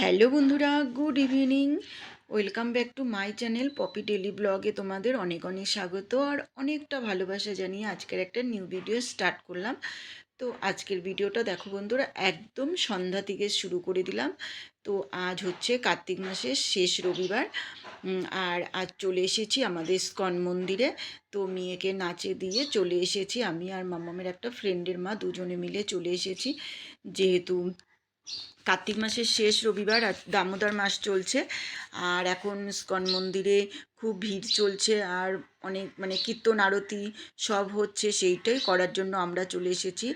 Hello বন্ধুরা, good evening. Welcome back to my channel Popy daily ব্লগে তোমাদের অনেক অনেক স্বাগত আর অনেকটা ভালোবাসা জানিয়ে আজকের একটা নিউ ভিডিও স্টার্ট করলাম। তো আজকের ভিডিওটা দেখো বন্ধুরা, একদম সন্ধ্যা থেকে শুরু করে দিলাম। তো আজ হচ্ছে কার্তিক মাসের শেষ রবিবার আর আজ চলে এসেছি আমাদের স্কন মন্দিরে। তো মেয়েকে নাচে দিয়ে চলে এসেছি আমি আর মামামের একটা ফ্রেন্ডের মা, দুজনে মিলে চলে এসেছি। যেহেতু কার্তিক মাসের শেষ রবিবার আর দামোদর মাস চলছে। আর এখন স্কন মন্দিরে খুব ভিড় চলছে। আর অনেক মানে কীর্তন, আরতি সব হচ্ছে সেইটাই করার জন্য আমরা চলে এসেছি।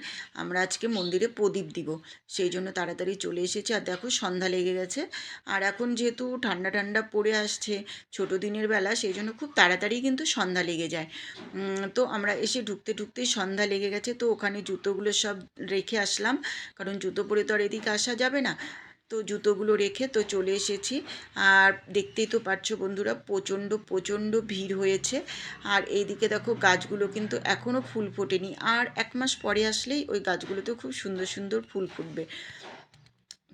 আমরা আজকে মন্দিরে প্রদীপ দিব, সেই জন্য তাড়াতাড়ি চলে এসেছি। আর দেখো সন্ধ্যা লেগে গেছে। আর এখন যেহেতু ঠান্ডা ঠান্ডা পড়ে আসছে ছোট দিনের বেলা, সেই জন্য খুব তাড়াতাড়ি কিন্তু সন্ধ্যা লেগে যায়। তো আমরা এসে ঢুকতে ঢুকতেই সন্ধ্যা লেগে গেছে। তো ওখানে জুতোগুলো সব রেখে আসলাম। কারণ জুতো পরে তো আর এদিকে আসা যাবে না। তো জুতোগুলো রেখে তো চলে এসেছি। আর দেখতেই তো পারছ বন্ধুরা, প্রচণ্ড প্রচণ্ড ভিড় হয়েছে। আর এইদিকে দেখো গাছগুলো কিন্তু এখনও ফুল ফোটেনি। আর এক মাস পরে আসলেই ওই গাছগুলোতে খুব সুন্দর সুন্দর ফুল ফুটবে।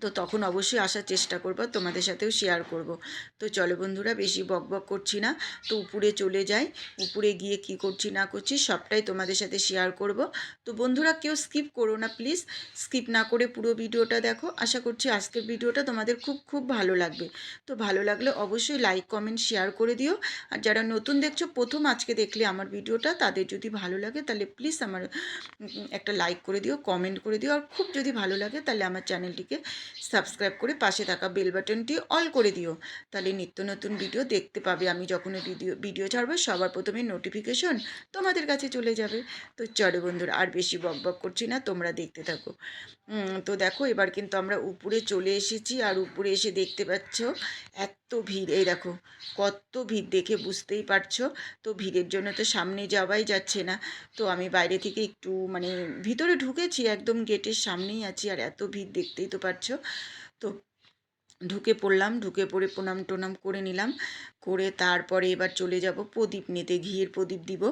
তো তখন অবশ্যই আসার চেষ্টা করব, তোমাদের সাথেও শেয়ার করব। তো চলো বন্ধুরা, বেশি বক বক করছি না। তো উপরে চলে যাই, উপরে গিয়ে কি করছি না করছি সবটাই তোমাদের সাথে শেয়ার করব। তো বন্ধুরা, কেউ স্কিপ করো না প্লিজ স্কিপ না করে পুরো ভিডিওটা দেখো। আশা করছি আজকের ভিডিওটা তোমাদের খুব খুব ভালো লাগবে। তো ভালো লাগলে অবশ্যই লাইক কমেন্ট শেয়ার করে দিও। আর যারা নতুন দেখছ, প্রথম আজকে দেখলে আমার ভিডিওটা, তাদের যদি ভালো লাগে তাহলে প্লিজ আমার একটা লাইক করে দিও কমেন্ট করে দিও। আর খুব যদি ভালো লাগে তাহলে আমার চ্যানেলটিকে সাবস্ক্রাইব করে পাশে থাকা বেল বাটনটি অল করে দিও। তাহলে নিত্য নতুন ভিডিও দেখতে পাবে। আমি যখন ভিডিও ভিডিও ছাড়বো, সবার প্রথমে নোটিফিকেশন তোমাদের কাছে চলে যাবে। তো চলো বন্ধুরা, আর বেশি বক বক করছি না, তোমরা দেখতে থাকো। তো দেখো, এবার কিন্তু আমরা উপরে চলে এসেছি, আর উপরে এসে দেখতে পাচ্ছ এত ভিড়। এই দেখো, কত ভিড় দেখে বুঝতেই পারছ? তো ভিড়ের জন্য তো সামনে যাওয়াই যাচ্ছে না। তো আমি বাইরে থেকে একটু মানে ভিতরে ঢুকেছি, একদম গেটের সামনেই আছি, আর এত ভিড় দেখতেই তো পারছ। তো ঢুকে পড়লাম, ঢুকে পড়ে প্রণাম টোনাম করে নিলাম। করে তারপরে এবার চলে যাব প্রদীপ নিতে, ঘিয়ের প্রদীপ দিব।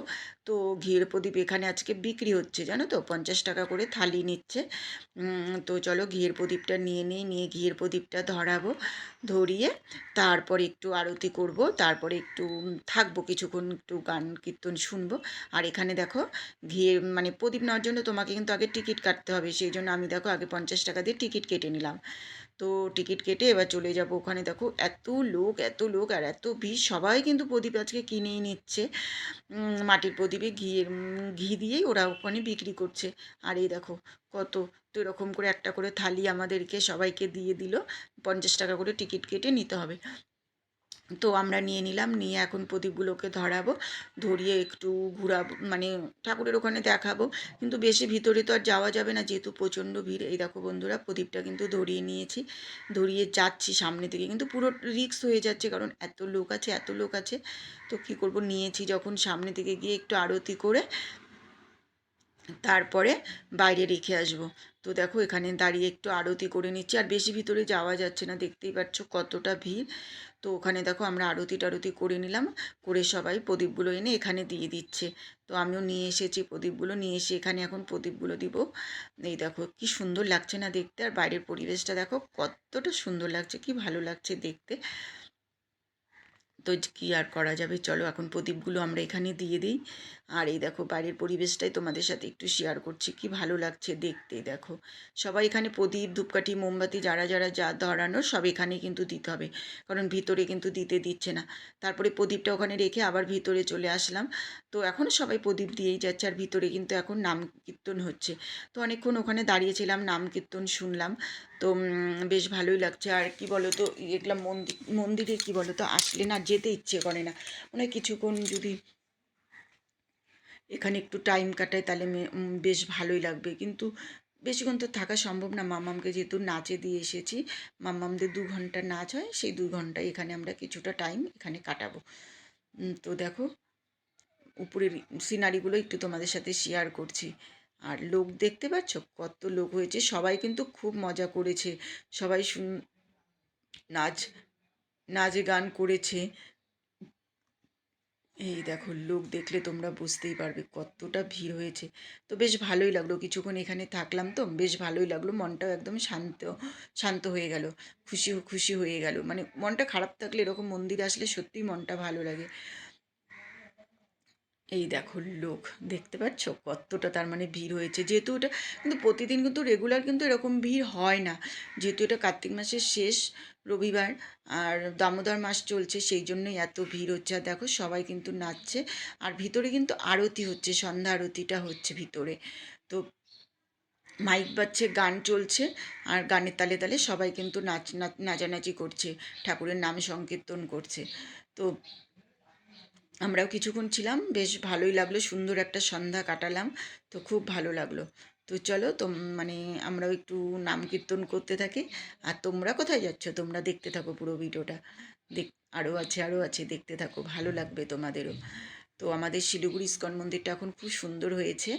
তো ঘিয়ের প্রদীপ এখানে আজকে বিক্রি হচ্ছে, জানো তো? পঞ্চাশ টাকা করে থালি নিচ্ছে। তো চলো ঘিয়ের প্রদীপটা নিয়ে নিয়ে নিয়ে ঘিয়ের প্রদীপটা ধরাবো, ধরিয়ে তারপরে একটু আরতি করব, তারপরে একটু থাকব কিছুক্ষণ, একটু গান কীর্তন শুনব। আর এখানে দেখো ঘিয়ের মানে প্রদীপ নেওয়ার জন্য তোমাকে কিন্তু আগে টিকিট কাটতে হবে, সেই জন্য আমি দেখো আগে পঞ্চাশ টাকা দিয়ে টিকিট কেটে নিলাম। তো টিকিট কেটে এবার চলে যাব ওখানে। দেখো, এত লোক এত লোক আর এত ভিড়। সবাই কিন্তু প্রদীপ আজকে কিনেই নিচ্ছে। মাটির প্রদীপে ঘিয়ের ঘি দিয়েই ওরা ওখানে বিক্রি করছে। আর এই দেখো, কত তো এরকম করে একটা করে থালি আমাদেরকে সবাইকে দিয়ে দিল। পঞ্চাশ টাকা করে টিকিট কেটে নিতে হবে। তো আমরা নিয়ে নিলাম, নিয়ে এখন প্রদীপগুলোকে ধরাবো, ধরিয়ে একটু ঘোরাবো মানে ঠাকুরের ওখানে দেখাবো। কিন্তু বেশি ভিতরে তো আর যাওয়া যাবে না, যেহেতু প্রচণ্ড ভিড়। এই দেখো বন্ধুরা, প্রদীপটা কিন্তু ধরিয়ে নিয়েছি, ধরিয়ে যাচ্ছি সামনে থেকে। কিন্তু পুরো রিক্স হয়ে যাচ্ছে, কারণ এত লোক আছে, এত লোক আছে। তো কী করব, নিয়েছি যখন সামনে থেকে গিয়ে একটু আরতি করে, তারপরে বাইরে রেখে আসব। তো দেখো, এখানে দাঁড়িয়ে একটু আরতি করে নিচ্ছি। আর বেশি ভিতরে যাওয়া যাচ্ছে না, দেখতেই পাচ্ছ কতটা ভিড়। তো ওখানে দেখো, আমরা আরতি টারতি করে নিলাম, করে সবাই প্রদীপগুলো এনে এখানে দিয়ে দিচ্ছে। তো আমিও নিয়ে এসেছি প্রদীপগুলো, নিয়ে এসে এখানে এখন প্রদীপগুলো দিব। এই দেখো, কি সুন্দর লাগছে না দেখতে। আর বাইরের পরিবেশটা দেখো, কতটা সুন্দর লাগছে, কি ভালো লাগছে দেখতে। তো কি আর করা যাবে? চলো এখন প্রদীপগুলো আমরা এখানে দিয়ে দিই। আর এই দেখো, বাইরের পরিবেশটাই তোমাদের সাথে একটু শেয়ার করছি। কি ভালো লাগছে দেখতে, দেখো। সবাই এখানে প্রদীপ, ধূপকাঠি, মোমবাতি যারা যারা যা ধরানোর সব এখানে কিন্তু দিতে হবে। কারণ ভিতরে কিন্তু দিতে দিচ্ছে না। তারপরে প্রদীপটা ওখানে রেখে আবার ভিতরে চলে আসলাম। তো এখন সবাই প্রদীপ দিয়েই যাচ্ছে আর ভিতরে কিন্তু এখন নাম কীর্তন হচ্ছে। তো অনেকক্ষণ ওখানে দাঁড়িয়েছিলাম, নাম কীর্তন শুনলাম। তো বেশ ভালোই লাগছে। আর কি বলো তো এগুলো মন্দির মন্দিরে কি বলো তো আসলে না যেতে ইচ্ছে করে না। মানে কিছুক্ষণ যদি এখানে একটু টাইম কাটায় তাহলে বেশ ভালোই লাগবে। কিন্তু বেশিক্ষণ তো থাকা সম্ভব না। মাম্মামকে যেহেতু নাচে দিয়ে এসেছি মাম্মামদের দু ঘণ্টা নাচ হয়, সেই দু ঘণ্টা এখানে আমরা কিছুটা টাইম এখানে কাটাবো। তো দেখো, উপরের সিনারিগুলো একটু তোমাদের সাথে শেয়ার করছি। আর লোক দেখতে পাচ্ছ? কত লোক হয়েছে। সবাই কিন্তু খুব মজা করেছে। সবাই শুন, নাচ নাচ গান করেছে। এই দেখো, লোক দেখলে তোমরা বুঝতেই পারবে কতটা ভিড় হয়েছে। তো বেশ ভালোই লাগল, কিছুক্ষণ এখানে থাকলাম তো, বেশ ভালোই লাগল, মনটাও একদম শান্ত শান্ত হয়ে গেল, খুশি খুশি হয়ে গেল। মানে মনটা খারাপ থাকলে এরকম মন্দির আসলে সত্যিই মনটা ভালো লাগে। এই দেখো লোক, দেখতে পাচ্ছ? কতটা তার মানে ভিড় হয়েছে। যেহেতু এটা কিন্তু প্রতিদিন কিন্তু রেগুলার কিন্তু এরকম ভিড় হয় না। যেহেতু এটা কার্তিক মাসের শেষ রবিবার, আর দামোদর মাস চলছে, সেই জন্যই এত ভিড় হচ্ছে। আর দেখো সবাই কিন্তু নাচছে, আর ভিতরে কিন্তু আরতি হচ্ছে, সন্ধ্যা আরতিটা হচ্ছে ভিতরে। তো মাইক বাজছে, গান চলছে, আর গানের তালে তালে সবাই কিন্তু নাচ, নাচানাচি করছে, ঠাকুরের নাম সংকীর্তন করছে। তো আমরাও কিছুক্ষণ ছিলাম, বেশ ভালোই লাগল, সুন্দর একটা সন্ধ্যা কাটালাম, তো খুব ভালো লাগল। তো চলো তো মানে আমরাও একটু নাম কীর্তন করতে থাকি, আর তোমরা কোথায় যাচ্ছ? তোমরা দেখতে থাকো পুরো ভিডিওটা। দেখ আরও আছে আরও আছে, দেখতে থাকো, ভালো লাগবে তোমাদেরও। তো আমাদের শিলিগুড়ি ইস্কন মন্দিরটা এখন খুব সুন্দর হয়েছে,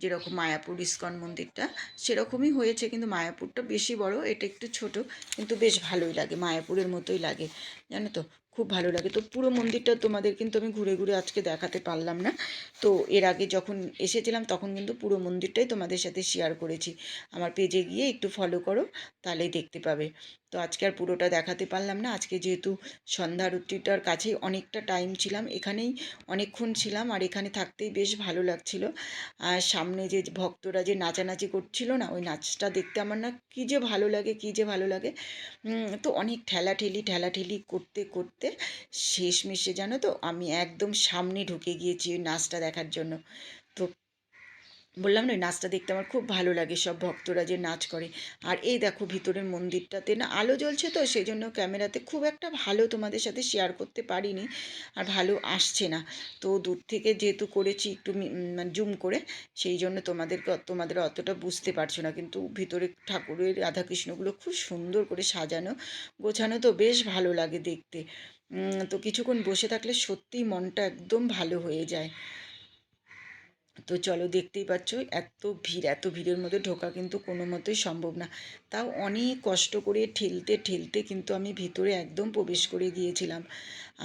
যেরকম মায়াপুর ইস্কন মন্দিরটা, সেরকমই হয়েছে, কিন্তু মায়াপুরটা বেশি বড়, এটা একটু ছোট, কিন্তু বেশ ভালোই লাগে, মায়াপুরের মতোই লাগে, জানো তো? খুব ভালো লাগে। তো পুরো মন্দিরটা তোমাদের কিন্তু আমি ঘুরে ঘুরে আজকে দেখাতে পারলাম না। তো এর আগে যখন এসেছিলাম তখন কিন্তু পুরো মন্দিরটাই তোমাদের সাথে শেয়ার করেছি। আমার পেজে গিয়ে একটু ফলো করো, তাহলেই দেখতে পাবে। তো আজকে আর পুরোটা দেখাতে পারলাম না। আজকে যেহেতু সন্ধ্যা আরতিটার কাছেই অনেকটা টাইম ছিলাম, এখানেই অনেকক্ষণ ছিলাম আর এখানে থাকতেই বেশ ভালো লাগছিল। আর সামনে যে ভক্তরা যে নাচানাচি করছিল না, ওই নাচটা দেখতে আমার না কী যে ভালো লাগে, কী যে ভালো লাগে। তো অনেক ঠেলাঠেলি ঠেলাঠেলি করতে করতে শেষমেশে জানো তো আমি একদম সামনে ঢুকে গিয়েছি ওই নাচটা দেখার জন্য। তো বললাম না নাচটা দেখতে আমার খুব ভালো লাগে, সব ভক্তরা যে নাচ করে। আর এই দেখো ভিতরের মন্দিরটাতে না আলো জ্বলছে তো সেই জন্য ক্যামেরাতে খুব একটা ভালো তোমাদের সাথে শেয়ার করতে পারিনি আর ভালো আসছে না। তো দূর থেকে যেহেতু করেছি একটু মানে জুম করে, সেই জন্য তোমাদের তোমাদের অতটা বুঝতে পারছ না। কিন্তু ভিতরে ঠাকুরের রাধাকৃষ্ণগুলো খুব সুন্দর করে সাজানো, গোছানো তো বেশ ভালো লাগে দেখতে। তো কিছুক্ষণ বসে থাকলে সত্যিই মনটা একদম ভালো হয়ে যায়। তো চলো দেখতেই পাচ্ছ, এত ভিড়, এত ভিড়ের মধ্যে ঢোকা কিন্তু কোনো মতেই সম্ভব না। তাও অনেক কষ্ট করে ঠেলতে ঠেলতে কিন্তু আমি ভিতরে একদম প্রবেশ করে গিয়েছিলাম।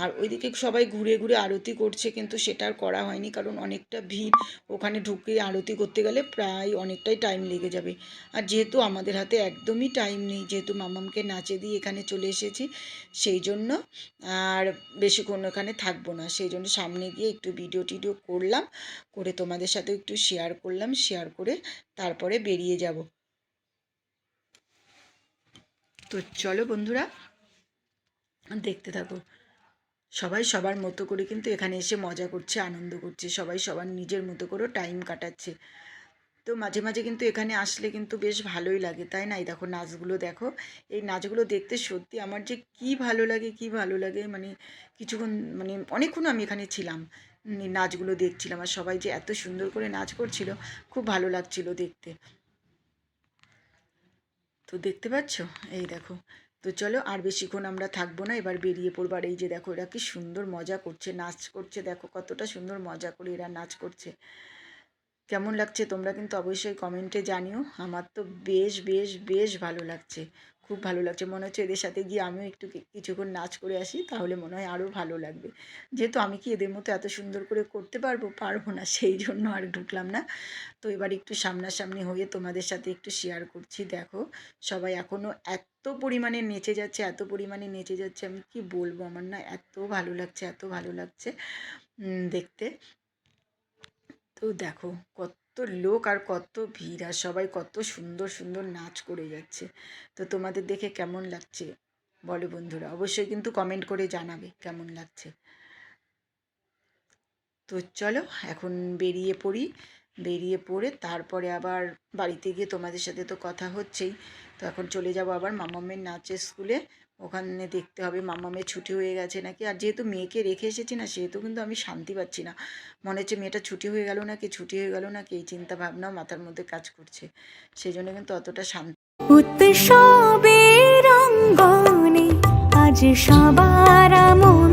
আর ওইদিকে সবাই ঘুরে ঘুরে আরতি করছে কিন্তু সেটা আর করা হয়নি কারণ অনেকটা ভিড়। ওখানে ঢুকে আরতি করতে গেলে প্রায় অনেকটাই টাইম লেগে যাবে। আর যেহেতু আমাদের হাতে একদমই টাইম নেই, যেহেতু মামামকে নাচে দিয়ে এখানে চলে এসেছি, সেই জন্য আর বেশিক্ষণ ওখানে থাকব না। সেই জন্য সামনে গিয়ে একটু ভিডিও টিডিও করলাম, করে তোমাদের সাথে একটু শেয়ার করলাম শেয়ার করে তারপরে বেরিয়ে যাব। তো চলো বন্ধুরা, দেখতে থাকো। সবাই সবার মতো করে কিন্তু এখানে এসে মজা করছে, আনন্দ করছে। সবাই সবার নিজের মতো করেও টাইম কাটাচ্ছে। তো মাঝে মাঝে কিন্তু এখানে আসলে কিন্তু বেশ ভালোই লাগে, তাই না? এই দেখো নাচগুলো দেখো। এই নাচগুলো দেখতে সত্যি আমার যে কি ভালো লাগে, কি ভালো লাগে মানে কিছুক্ষণ মানে অনেকক্ষণ আমি এখানে ছিলাম নাচগুলো দেখছিলাম। আর সবাই যে এত সুন্দর করে নাচ করছিল, খুব ভালো লাগছিল দেখতে। তো দেখতে পাচ্ছ? এই দেখো। তো চলো আর বেশিক্ষণ আমরা থাকব না, এবার বেরিয়ে পড়বার এই যে দেখো, এরা কি সুন্দর মজা করছে, নাচ করছে। দেখো কতটা সুন্দর মজা করে এরা নাচ করছে। কেমন লাগছে তোমরা কিন্তু অবশ্যই কমেন্টে জানিও। আমার তো বেশ বেশ বেশ ভালো লাগছে। খুব ভালো লাগছে। মনে হচ্ছে এদের সাথে গিয়ে আমিও একটু কিছুক্ষণ নাচ করে আসি, তাহলে মনে হয় আরও ভালো লাগবে। যেহেতু আমি কি এদের মতো এত সুন্দর করে করতে পারব পারব না, সেই জন্য আর ঢুকলাম না। তো এবার একটু সামনাসামনি হয়ে তোমাদের সাথে একটু শেয়ার করছি। দেখো, সবাই এখনও এত পরিমাণে নেচে যাচ্ছে, এত পরিমাণে নেচে যাচ্ছে, আমি কি বলব? আমার না এত ভালো লাগছে, এত ভালো লাগছে দেখতে। তো দেখো, কত লোক আর কত ভিড় আর সবাই কত সুন্দর সুন্দর নাচ করে যাচ্ছে। তো তোমাদের দেখে কেমন লাগছে? বলো বন্ধুরা, অবশ্যই কিন্তু কমেন্ট করে জানাবে কেমন লাগছে। তো চলো, এখন বেরিয়ে পড়ি। বেরিয়ে পড়ে তারপরে আবার বাড়িতে গিয়ে তোমাদের সাথে তো কথা হচ্ছেই। তো এখন চলে যাব আবার মামামের নাচের স্কুলে ওখানে দেখতে হবে, মাম্মা মেয়ে ছুটি হয়ে গেছে নাকি? আর যেহেতু মেয়েকে রেখে এসেছি না, সেহেতু কিন্তু আমি শান্তি পাচ্ছি না। মনে হচ্ছে মেয়েটা ছুটি হয়ে গেল নাকি, ছুটি হয়ে গেল নাকি, এই চিন্তা ভাবনাও মাথার মধ্যে কাজ করছে। সেই জন্য কিন্তু অতটা শান্তি সবে রঙ্গনে আজ সবার মন্ত্র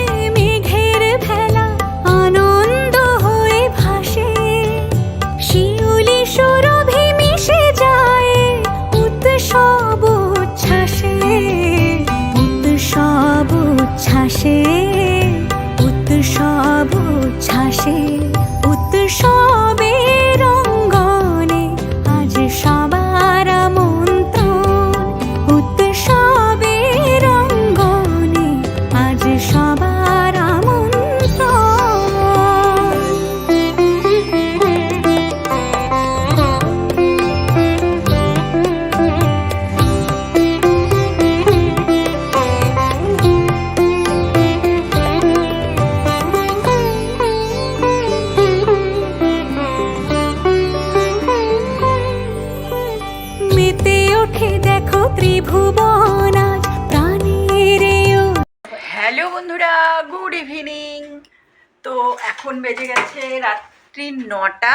হ্যালো বন্ধুরা গুড ইভিনিং তো এখন বেজে গেছে রাত্রি নটা,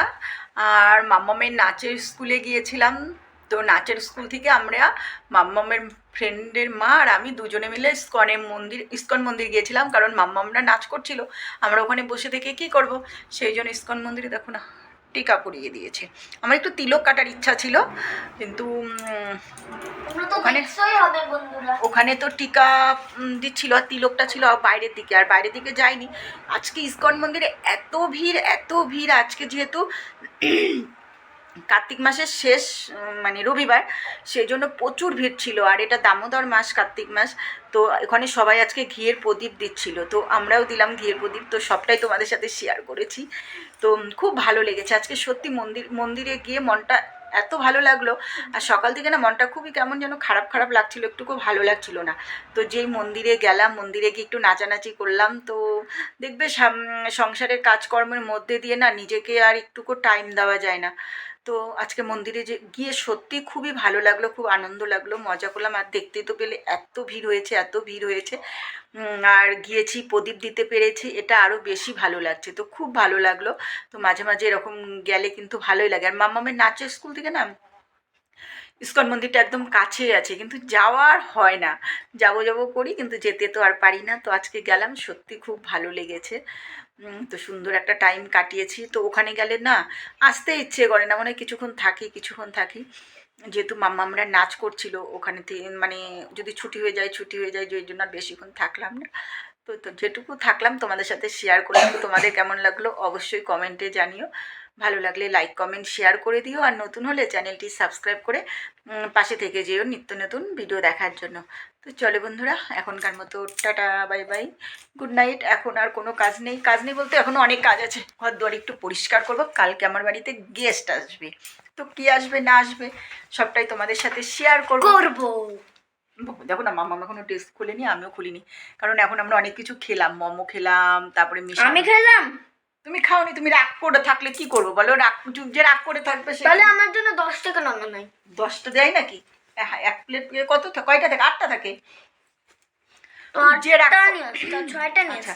আর মাম্মামের নাচের স্কুলে গিয়েছিলাম। তো নাচের স্কুল থেকে আমরা মাম্মামের ফ্রেন্ডের মা আর আমি দুজনে মিলে ইস্কনের মন্দির, ইস্কন মন্দির গিয়েছিলাম, কারণ মাম্মামরা নাচ করছিল। আমরা ওখানে বসে থেকে কি করব? সেই জন্য ইস্কন মন্দিরে দেখো না। টিকা পরিয়ে দিয়েছে। আমার একটু তিলক কাটার ইচ্ছা ছিল কিন্তু ওখানে- ওখানে তো টিকা দিচ্ছিল আর তিলকটা ছিল বাইরের দিকে আর বাইরের দিকে যায়নি। আজকে ইস্কন মন্দিরে এত ভিড় এত ভিড় আজকে যেহেতু কার্তিক মাসের শেষ মানে রবিবার, সেই জন্য প্রচুর ভিড় ছিল। আর এটা দামোদর মাস, কার্তিক মাস। তো এখানে সবাই আজকে ঘিয়ের প্রদীপ দিচ্ছিল। তো আমরাও দিলাম ঘিয়ের প্রদীপ। তো সবটাই তোমাদের সাথে শেয়ার করেছি। তো খুব ভালো লেগেছে। আজকে সত্যি মন্দির, মন্দিরে গিয়ে মনটা এত ভালো লাগল। আর সকাল থেকে না মনটা খুবই কেমন যেন খারাপ খারাপ লাগছিল। একটুকু ভালো লাগছিল না। তো যেই মন্দিরে গেলাম, মন্দিরে গিয়ে একটু নাচানাচি করলাম। তো দেখবে সংসারের কাজকর্মের মধ্যে দিয়ে না নিজেকে আর একটুকু টাইম দেওয়া যায় না। তো আজকে মন্দিরে যে গিয়ে সত্যি খুবই ভালো লাগল, খুব আনন্দ লাগল, মজা করলাম। আর দেখতে তো পেলে এত ভিড় হয়েছে, এত ভিড় হয়েছে। আর গিয়েছি, প্রদীপ দিতে পেরেছি, এটা আরও বেশি ভালো লাগছে। তো খুব ভালো লাগল। তো মাঝে মাঝে এরকম গেলে কিন্তু ভালোই লাগে। আর মাম্মামের নাচের স্কুল থেকে না, ইস্কন মন্দিরটা একদম কাছেই আছে, কিন্তু যাওয়ার হয় না। যাব যাব করি, কিন্তু যেতে তো আর পারি না। তো আজকে গেলাম সত্যি খুব ভালো লেগেছে। তো সুন্দর একটা টাইম কাটিয়েছি। তো ওখানে গেলে না, আসতে ইচ্ছে করে না মানে কিছুক্ষণ থাকি কিছুক্ষণ থাকি। যেহেতু মাম্মা আমরা নাচ করছিল ওখানে মানে যদি ছুটি হয়ে যায়, ছুটি হয়ে যায়, যে জন্য আর বেশিক্ষণ থাকলাম না। তো যেটুকু থাকলাম তোমাদের সাথে শেয়ার করলাম। তোমাদের কেমন লাগল অবশ্যই কমেন্টে জানিও। ভালো লাগলে লাইক কমেন্ট শেয়ার করে দিও আর নতুন হলে চ্যানেলটি সাবস্ক্রাইব করে পাশে থেকে যেও নিত্য নতুন ভিডিও দেখার জন্য। তো চলে বন্ধুরা এখনকার মতো tata bye bye good night এখন আর কোনো কাজ নেই। কাজ নেই বলতে এখনও অনেক কাজ আছে। ঘর দুয়ার একটু পরিষ্কার করব। কালকে আমার বাড়িতে গেস্ট আসবে। তো কি আসবে না আসবে সবটাই তোমাদের সাথে শেয়ার করব। করব। দেখো না মামা এখনও টেস্ট খুলেনি আমিও খুলিনি। কারণ এখন আমরা অনেক কিছু খেলাম। মোমো খেলাম তারপরে আমি খেলাম? তুমি খাওনি তুমি রাগ করে থাকলে কি করব বলো? রাগ যে রাগ করে থাকবে সে তাহলে আমার জন্য দশ টাকা নগদ নাই। দশটা দেয় নাকি? হ্যাঁ এক প্লেট কত কয়টা থাকে? আটটা থাকে? যে রাগ আচ্ছা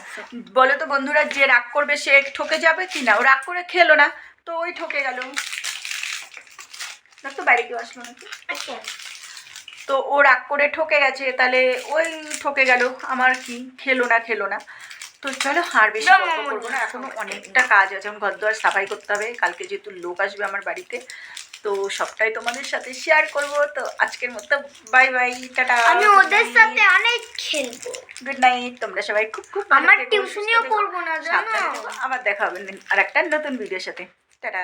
বলো তো বন্ধুরা যে রাগ করবে সে ঠকে যাবে কি না? ও রাগ করে খেলো না তো ওই ঠকে গেল। তো বাইরে কেউ আসলো নাকি? আচ্ছা। তো ও রাগ করে ঠকে গেছে তাহলে ওই ঠকে গেল আমার কি? খেলো না খেলো না। তো চলো আর বেশি গল্প করব না। এখনও অনেকটা কাজ আছে এখন ঘর দুয়ার সাফাই করতে হবে। কালকে যেহেতু লোক আসবে আমার বাড়িতে তো সবটাই তোমাদের সাথে শেয়ার করব। তো আজকের মতো বাই বাই টাটা। আমি ওদের সাথে অনেক খেলব। গুড নাইট তোমরা সবাই খুব খুব আমার টিউশনিও করব না জানো? আবার দেখা হবে আর একটা নতুন ভিডিওর সাথে। টাটা।